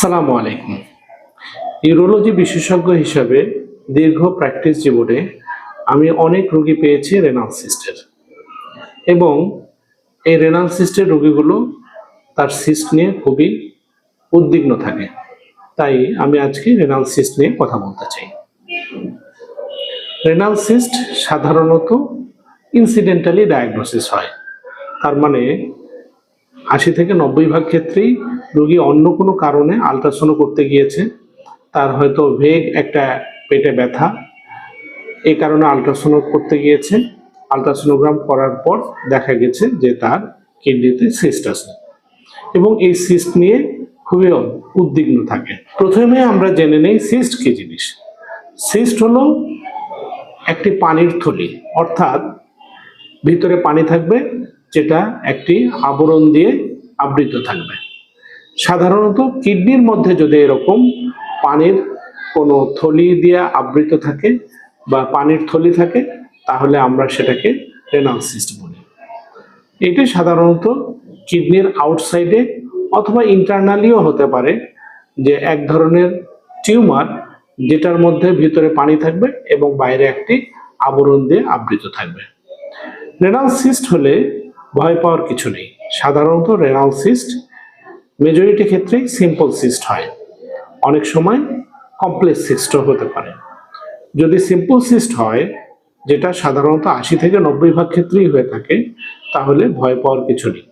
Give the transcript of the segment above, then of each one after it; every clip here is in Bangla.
সালামু আলাইকুম। ইউরোলজি বিশেষজ্ঞ হিসাবে দীর্ঘ প্র্যাকটিস জীবনে আমি অনেক রোগী পেয়েছি রেনাল সিস্টের এবং এই রেনাল সিস্টের রোগীগুলো তার সিস্ট নিয়ে খুবই উদ্বিগ্ন থাকে। তাই আমি আজকে রেনাল সিস্ট নিয়ে কথা বলতে চাই। রেনাল সিস্ট সাধারণত ইনসিডেন্টালি ডায়াগনোসিস হয়। তার মানে আশি থেকে নব্বই ভাগ ক্ষেত্রেই রোগী অন্য কোনো কারণে আলট্রাসাউন্ড করতে গিয়েছে, তার হয়তো ভেগ একটা পেটে ব্যথা। এই কারণে আলট্রাসাউন্ড করতে গিয়েছে। আলট্রাসোনোগ্রাম করার পর দেখা গেছে যে তার কিডনিতে সিস্ট আছে এবং এই সিস্ট নিয়ে খুবই উদ্বিগ্ন থাকে। প্রথমে আমরা জেনে নেই সিস্ট কি জিনিস। সিস্ট হলো একটি পানির থলি, অর্থাৎ ভিতরে পানি থাকবে, যেটা একটি আবরণ দিয়ে আবৃত থাকবে। সাধারণত কিডনির মধ্যে যদি এরকম পানির কোনো থলি দিয়ে আবৃত থাকে বা পানির থলি থাকে, তাহলে আমরা সেটাকে রেনাল সিস্ট বলি। এটি সাধারণত কিডনির আউটসাইডে অথবা ইন্টারনালিও হতে পারে যে এক ধরনের টিউমার যেটার মধ্যে ভিতরে পানি থাকবে এবং বাইরে একটি আবরণ দিয়ে আবৃত থাকবে। রেনাল সিস্ট হলে ভয় পাওয়ার কিছু নেই। সাধারণত রেনাল সিস্ট মেজরিটি ক্ষেত্রেই সিম্পল সিস্ট হয়। অনেক সময় কমপ্লেক্স সিস্টও হতে পারে। যদি সিম্পল সিস্ট হয়, যেটা সাধারণত আশি থেকে নব্বই ভাগ ক্ষেত্রেই হয়ে থাকে, তাহলে ভয় পাওয়ার কিছু নেই।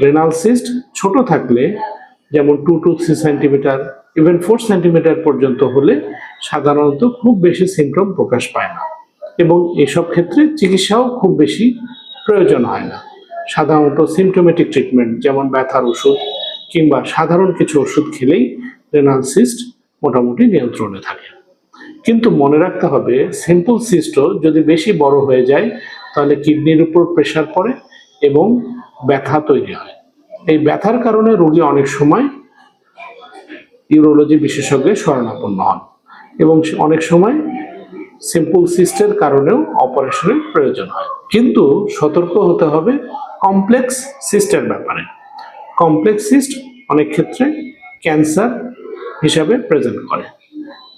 রেনাল সিস্ট ছোট থাকলে, যেমন two to three centimetre even four centimetre পর্যন্ত হলে সাধারণত খুব বেশি সিমটম প্রকাশ পায় না। এবং এসব ক্ষেত্রে চিকিৎসাও খুব বেশি প্রয়োজন হয় না। সাধারণত সিমটোমেটিক ট্রিটমেন্ট যেমন ব্যথার ওষুধ কিংবা সাধারণ কিছু ওষুধ খেলেই রেনাল সিস্ট মোটামুটি নিয়ন্ত্রণে থাকে। কিন্তু মনে রাখতে হবে সিম্পল সিস্টও যদি বেশি বড় হয়ে যায়, তাহলে কিডনির উপর প্রেশার পড়ে এবং ব্যথা তৈরি হয়। এই ব্যথার কারণে রোগী অনেক সময় ইউরোলজি বিশেষজ্ঞের শরণাপন্ন হন এবং অনেক সময় সিম্পল সিস্টের কারণেও অপারেশনের প্রয়োজন হয়। কিন্তু সতর্ক হতে হবে কমপ্লেক্স সিস্টের ব্যাপারে। কমপ্লেক্স সিস্ট অনেক ক্ষেত্রে ক্যান্সার হিসাবে প্রেজেন্ট করে।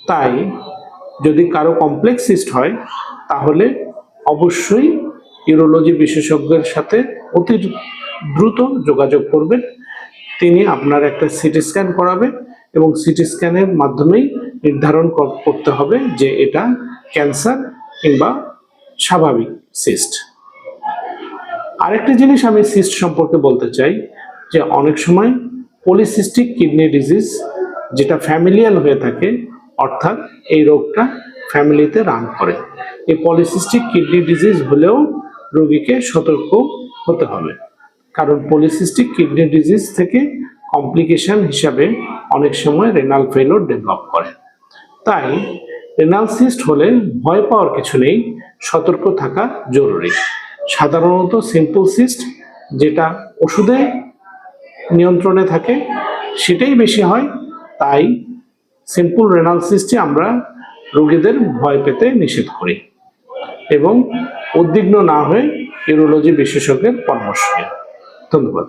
তাই যদি কারও কমপ্লেক্স সিস্ট হয়, তাহলে অবশ্যই ইউরোলজি বিশেষজ্ঞের সাথে অতি দ্রুত যোগাযোগ করবেন। তিনি আপনার একটা সিটি স্ক্যান করাবে এবং সিটি স্ক্যানের মাধ্যমেই নির্ধারণ কর- করতে হবে যে এটা ক্যান্সার কিংবা স্বাভাবিক সিস্ট আরেকটি জিনিস আমি সিস্ট সম্পর্কে বলতে চাই যে অনেক সময় পলিসিস্টিক কিডনি ডিজিজ যেটা ফ্যামিলিয়াল হয়ে থাকে, অর্থাৎ এই রোগটা ফ্যামিলিতে রান করে। এই পলিসিস্টিক কিডনি ডিজিজ হলেও রোগীকে সতর্ক হতে হবে। কারণ পলিসিস্টিক কিডনি ডিজিজ থেকে কমপ্লিকেশন হিসাবে অনেক সময় রেনাল ফেলোর ডেভেলপ করে। তাই রেনাল সিস্ট হলে ভয় পাওয়ার কিছু নেই, সতর্ক থাকা জরুরি। সাধারণত সিম্পল সিস্ট যেটা ওষুধে নিয়ন্ত্রণে থাকে, সেটাই বেশি হয়। তাই সিম্পল রেনাল সিস্টে আমরা রোগীদের ভয় পেতে নিষেধ করি এবং উদ্বিগ্ন না হয়ে ইউরোলজি বিশেষজ্ঞের পরামর্শ ধন্যবাদ।